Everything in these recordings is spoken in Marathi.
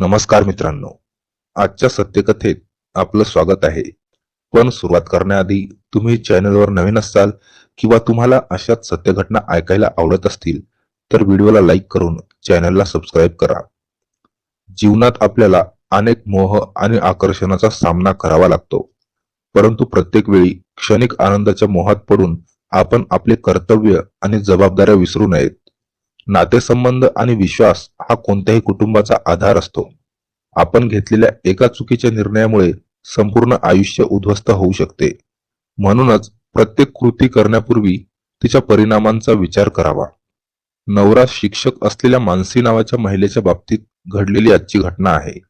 नमस्कार मित्रांनो. आजच्या सत्यकथेत आपलं स्वागत आहे. पण सुरुवात करण्याआधी तुम्ही चॅनलवर नवीन असाल किंवा तुम्हाला अशाच सत्यघटना ऐकायला आवडत असतील तर व्हिडिओला लाईक करून चॅनलला सबस्क्राईब करा. जीवनात आपल्याला अनेक मोह आणि आकर्षणाचा सामना करावा लागतो. परंतु प्रत्येक वेळी क्षणिक आनंदाच्या मोहात पडून आपण आपले कर्तव्य आणि जबाबदाऱ्या विसरू नयेत. नातेसंबंध आणि विश्वास हा कोणत्याही कुटुंबाचा आधार असतो. आपण घेतलेल्या एका चुकीच्या निर्णयामुळे संपूर्ण आयुष्य उद्ध्वस्त होऊ शकते. म्हणूनच प्रत्येक कृती करण्यापूर्वी तिच्या परिणामांचा विचार करावा. नवरा शिक्षक असलेल्या मानसी नावाच्या महिलेच्या बाबतीत घडलेली आजची घटना आहे.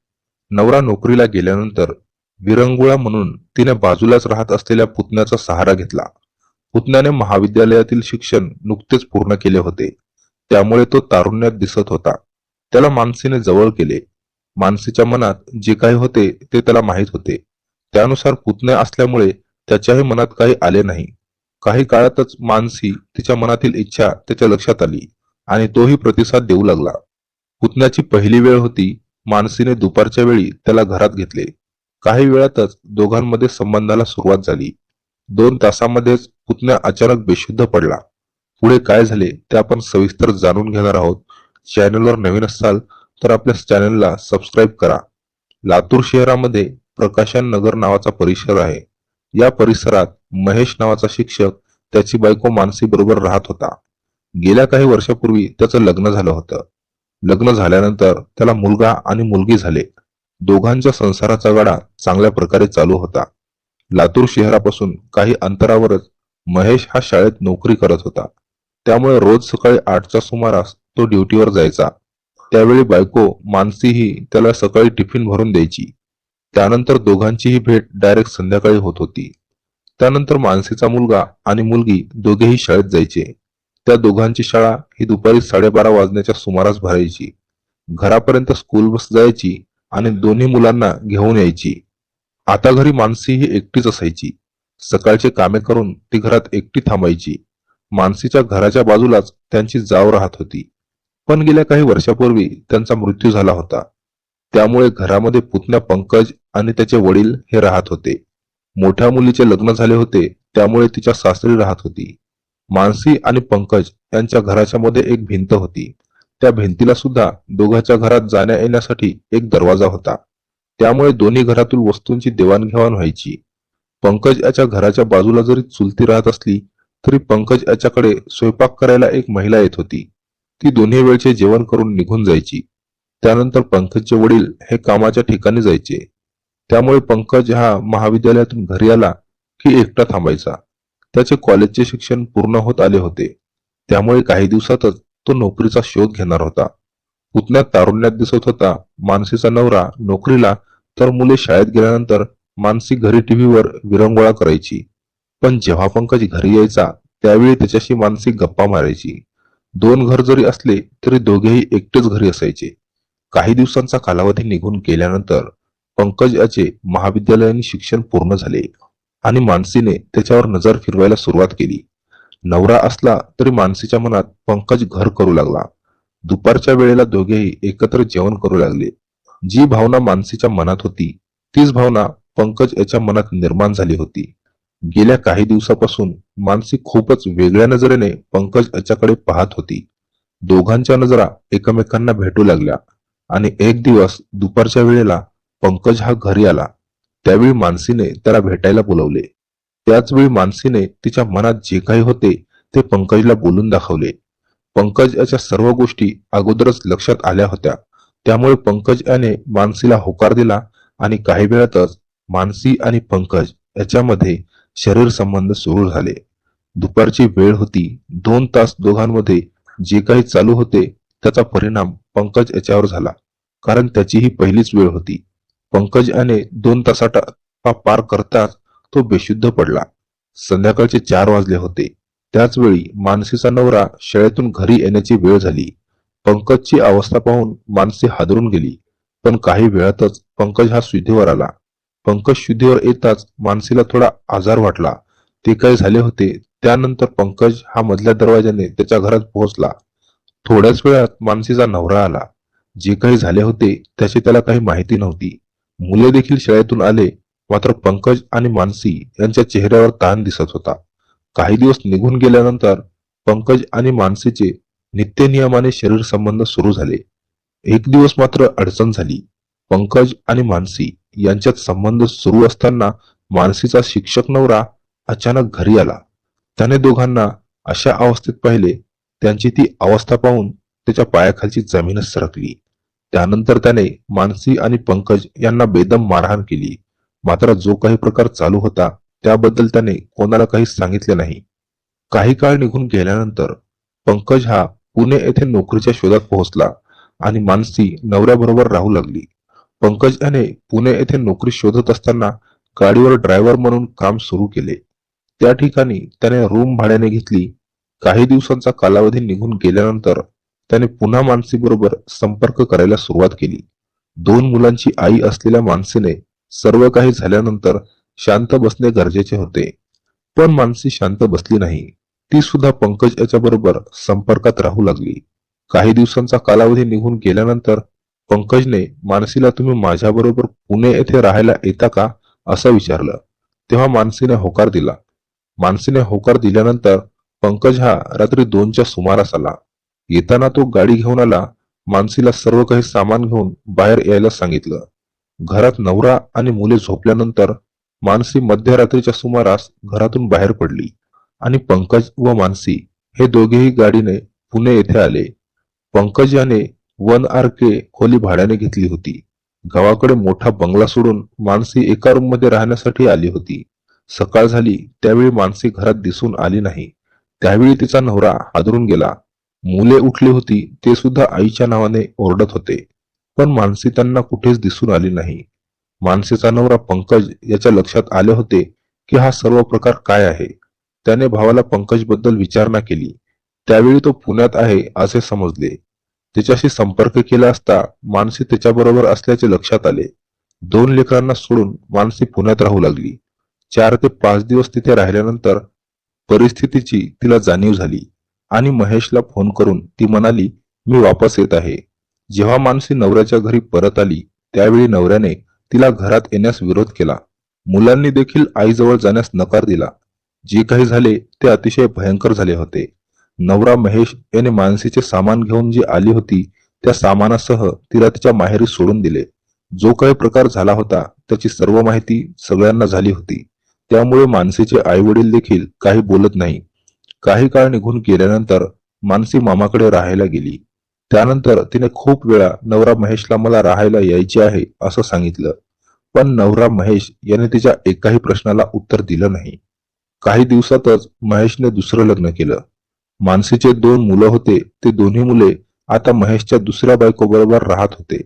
नवरा नोकरीला गेल्यानंतर विरंगुळा म्हणून तिने बाजूलाच राहत असलेल्या पुतण्याचा सहारा घेतला. पुतण्याने महाविद्यालयातील शिक्षण नुकतेच पूर्ण केले होते. त्यामुळे तो तारुण्यात दिसत होता. त्याला मानसीने जवळ केले. मानसीच्या मनात जे काही होते ते त्याला माहीत होते. त्यानुसार पुतण्या असल्यामुळे त्याच्याही मनात काही आले नाही. काही काळातच मानसी तिच्या मनातील इच्छा त्याच्या लक्षात आली आणि तोही प्रतिसाद देऊ लागला. पुतण्याची पहिली वेळ होती. मानसीने दुपारच्या वेळी त्याला घरात घेतले. काही वेळातच दोघांमध्ये संबंधाला सुरुवात झाली. दोन तासामध्येच पुतण्या अचानक बेशुद्ध पडला. पुढे काय झाले ते आपण सविस्तर जाणून घेणार आहोत. चॅनलवर नवीन असाल तर आपल्या चॅनलला सबस्क्राईब करा. लातूर शहरामध्ये प्रकाशन नगर नावाचा परिसर आहे. या परिसरात महेश नावाचा शिक्षक त्याची बायको मानसी बरोबर राहत होता. गेल्या काही वर्षापूर्वी त्याचं लग्न झालं होतं. लग्न झाल्यानंतर त्याला मुलगा आणि मुलगी झाले. दोघांच्या संसाराचा गाडा चांगल्या प्रकारे चालू होता. लातूर शहरापासून काही अंतरावरच महेश हा शाळेत नोकरी करत होता. त्यामुळे रोज सकाळी आठच्या सुमारास तो ड्युटीवर जायचा. त्यावेळी बायको मानसी ही त्याला सकाळी टिफिन भरून द्यायची. त्यानंतर दोघांचीही भेट डायरेक्ट संध्याकाळी होत होती. त्यानंतर मानसीचा मुलगा आणि मुलगी दोघेही शाळेत जायचे. त्या दोघांची शाळा ही दुपारी साडेबारा वाजण्याच्या सुमारास भरायची. घरापर्यंत स्कूल बस जायची आणि दोन्ही मुलांना घेऊन यायची. आता घरी मानसी ही एकटीच असायची. सकाळचे कामे करून ती घरात एकटी थांबायची. मानसीच्या घराच्या बाजूलाच त्यांची जाव राहत होती. पण गेल्या काही वर्षापूर्वी त्यांचा मृत्यू झाला होता. त्यामुळे घरामध्ये पुतण्या पंकज आणि त्याचे वडील हे राहत होते. मोठ्या मुलीचे लग्न झाले होते त्यामुळे तिच्या सासरी राहत होती. मानसी आणि पंकज यांच्या घराच्या मध्ये एक भिंत होती. त्या भिंतीला सुद्धा दोघांच्या घरात जाण्या येण्यासाठी एक दरवाजा होता. त्यामुळे दोन्ही घरातील वस्तूंची देवाणघेवाण व्हायची. पंकज याच्या घराच्या बाजूला जरी चुलती राहत असली तरी पंकज याच्याकडे स्वयंपाक करायला एक महिला येत होती. ती दोन्ही वेळचे जेवण करून निघून जायची. त्यानंतर पंकजचे वडील हे कामाच्या ठिकाणी जायचे. त्यामुळे पंकज हा महाविद्यालयातून घरी आला की एकटा थांबायचा. त्याचे कॉलेजचे शिक्षण पूर्ण होत आले होते. त्यामुळे काही दिवसातच तो नोकरीचा शोध घेणार होता. पुतण्यात तारुण्यात दिसत होता मानसीचा नवरा नोकरीला तर मुले शाळेत गेल्यानंतर मानसी घरी टीव्हीवर विरंगोळा करायची. पण जेव्हा पंकज घरी यायचा त्यावेळी त्याच्याशी मानसिक गप्पा मारायची. दोन घर जरी असले तरी दोघेही एकटेच घरी असायचे. काही दिवसांचा कालावधी निघून गेल्यानंतर पंकज याचे महाविद्यालयाने शिक्षण पूर्ण झाले आणि मानसीने त्याच्यावर नजर फिरवायला सुरुवात केली. नवरा असला तरी मानसीच्या मनात पंकज घर करू लागला. दुपारच्या वेळेला दोघेही एकत्र जेवण करू लागले. जी भावना मानसीच्या मनात होती तीच भावना पंकज याच्या मनात निर्माण झाली होती. गेल्या काही दिवसापासून मानसी खूपच वेगळ्या नजरेने पंकज याच्याकडे पाहत होती. दोघांच्या नजरा एकमेकांना भेटू लागल्या आणि एक दिवस दुपारच्या वेळेला पंकज हा घरी आला. त्यावेळी मानसीने त्याला भेटायला बोलवले. त्याच वेळी मानसीने तिच्या मनात जे काही होते ते पंकजला बोलून दाखवले. पंकज याच्या सर्व गोष्टी अगोदरच लक्षात आल्या होत्या. त्यामुळे पंकज याने मानसीला होकार दिला आणि काही वेळातच मानसी आणि पंकज याच्यामध्ये शरीर संबंध सुरू झाले. दुपारची वेळ होती. दोन तास दोघांमध्ये जे काही चालू होते त्याचा परिणाम पंकज याच्यावर झाला. कारण त्याची ही पहिलीच वेळ होती. पंकज याने दोन तासाटा पार करताच तो बेशुद्ध पडला. संध्याकाळचे चार वाजले होते. त्याच वेळी मानसीचा नवरा शाळेतून घरी येण्याची वेळ झाली. पंकजची अवस्था पाहून मानसी हादरून गेली. पण काही वेळातच पंकज हा शुद्धीवर आला. पंकज शुद्धीवर येताच मानसीला थोडा आजार वाटला. ते काय झाले होते? त्यानंतर पंकज हा मधल्या दरवाजाने त्याच्या घरात पोहोचला. थोड्याच वेळात मानसीचा नवरा आला. जे काही झाले होते त्याची त्याला काही माहिती नव्हती. मुले देखील शाळेतून आले मात्र पंकज आणि मानसी यांच्या चेहऱ्यावर ताण दिसत होता. काही दिवस निघून गेल्यानंतर पंकज आणि मानसीचे नित्य नियमाने शरीर संबंध सुरू झाले. एक दिवस मात्र अडचण झाली. पंकज आणि मानसी यांच्यात संबंध सुरू असताना मानसीचा शिक्षक नवरा अचानक घरी आला. त्याने दोघांना अशा अवस्थेत पाहिले त्यांची ती अवस्था पाहून त्याच्या पायाखालची जमीनच सरकली. त्यानंतर त्याने मानसी आणि पंकज यांना बेदम मारहाण केली. मात्र जो काही प्रकार चालू होता त्याबद्दल त्याने कोणाला काही सांगितले नाही. काही काळ निघून गेल्यानंतर पंकज हा पुणे येथे नोकरीच्या शोधात पोहोचला आणि मानसी नवऱ्याबरोबर राहू लागली. पंकज याने पुणे येथे नोकरी शोधत असताना गाडीवर ड्रायव्हर म्हणून काम सुरू केले. त्या ठिकाणी त्याने रूम भाड्याने घेतली. काही दिवसांचा कालावधी निघून गेल्यानंतर त्याने पुन्हा मानसीबरोबर संपर्क करायला सुरुवात केली. दोन मुलांची आई असलेल्या मानसीने सर्व काही झाल्यानंतर शांत बसणे गरजेचे होते. पण मानसी शांत बसली नाही. ती सुद्धा पंकज याच्या बरोबर संपर्कात राहू लागली. काही दिवसांचा कालावधी निघून गेल्यानंतर पंकजने मानसीला तुम्ही माझ्याबरोबर पुणे येथे राहायला येता का? असं विचारलं. तेव्हा मानसीने होकार दिला. मानसीने होकार दिल्यानंतर पंकज हा रात्री दोनच्या सुमारास आला. येताना तो गाडी घेऊन आला. मानसीला सर्व काही सामान घेऊन बाहेर यायला सांगितलं. घरात नवरा आणि मुले झोपल्यानंतर मानसी मध्यरात्रीच्या सुमारास घरातून बाहेर पडली आणि पंकज व मानसी हे दोघेही गाडीने पुणे येथे आले. पंकज याने वन आर के खोली भाड्याने घेतली होती. गावाकडे मोठा बंगला सोडून मानसी एका रूममध्ये राहण्यासाठी आली होती. सकाळ झाली त्यावेळी मानसी घरात दिसून आली नाही. त्यावेळी तिचा नवरा हादरून गेला. मुले उठली होती ते सुद्धा आईच्या नावाने ओरडत होते. पण मानसी त्यांना कुठेच दिसून आली नाही. मानसीचा नवरा पंकज याच्या लक्षात आले होते की हा सर्व प्रकार काय आहे. त्याने भावाला पंकजबद्दल विचारणा केली. त्यावेळी तो पुण्यात आहे असे समजले. तिच्याशी संपर्क केला असता मानसी त्याच्याबरोबर असल्याचे लक्षात आले. दोन लेकरांना सोडून मानसी पुण्यात राहू लागली. चार ते पाच दिवस तिथे राहिल्यानंतर परिस्थितीची तिला जाणीव झाली आणि महेशला फोन करून ती म्हणाली मी वापस येत आहे. जेव्हा मानसी नवऱ्याच्या घरी परत आली त्यावेळी नवऱ्याने तिला घरात येण्यास विरोध केला. मुलांनी देखील आईजवळ जाण्यास नकार दिला. जे काही झाले ते अतिशय भयंकर झाले होते. नवरा महेश याने मानसीचे सामान घेऊन जी आली होती त्या सामानासह तिला तिच्या माहेरी सोडून दिले. जो काही प्रकार झाला होता त्याची सर्व माहिती सगळ्यांना झाली होती. त्यामुळे मानसीचे आई वडील देखील काही बोलत नाही. काही काळ निघून गेल्यानंतर मानसी मामाकडे राहायला गेली. त्यानंतर तिने खूप वेळा नवरा महेशला मला राहायला यायचे आहे असं सांगितलं. पण नवरा महेश याने तिच्या एकाही प्रश्नाला उत्तर दिलं नाही. काही दिवसातच महेशने दुसरं लग्न केलं. मानसीचे दोन मुलं होते ते दोन्ही मुले आता महेशच्या दुसऱ्या बायकोबरोबर राहत होते.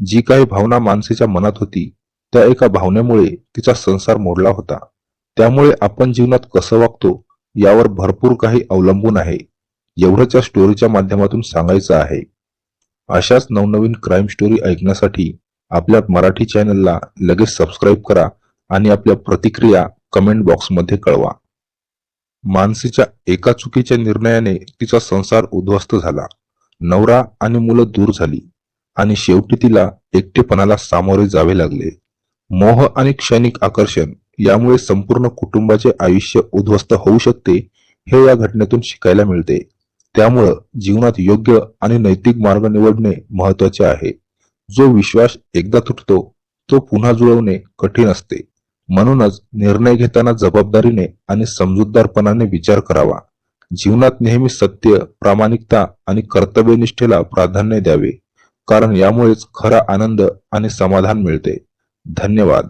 जी काही भावना मानसीच्या मनात होती त्या एका भावनेमुळे तिचा संसार मोडला होता. त्यामुळे आपण जीवनात कसं वागतो यावर भरपूर काही अवलंबून आहे. एवढंच या स्टोरीच्या माध्यमातून सांगायचं आहे. अशाच नवनवीन क्राईम स्टोरी ऐकण्यासाठी आपल्या मराठी चॅनलला लगेच सबस्क्राईब करा आणि आपल्या प्रतिक्रिया कमेंट बॉक्समध्ये कळवा. मानसीच्या एका चुकीच्या निर्णयाने तिचा संसार उद्ध्वस्त झाला. नवरा आणि मुलं दूर झाली आणि शेवटी तिला एकटेपणाला सामोरे जावे लागले. मोह आणि क्षणिक आकर्षण यामुळे संपूर्ण कुटुंबाचे आयुष्य उद्ध्वस्त होऊ शकते हे या घटनेतून शिकायला मिळते. त्यामुळं जीवनात योग्य आणि नैतिक मार्ग निवडणे महत्त्वाचे आहे. जो विश्वास एकदा तुटतो तो पुन्हा जुळवणे कठीण असते. म्हणूनच निर्णय घेताना जबाबदारीने आणि समजूतदारपणाने विचार करावा. जीवनात नेहमी सत्य प्रामाणिकता आणि कर्तव्यनिष्ठेला प्राधान्य द्यावे. कारण यामुळेच खरा आनंद आणि समाधान मिळते. धन्यवाद.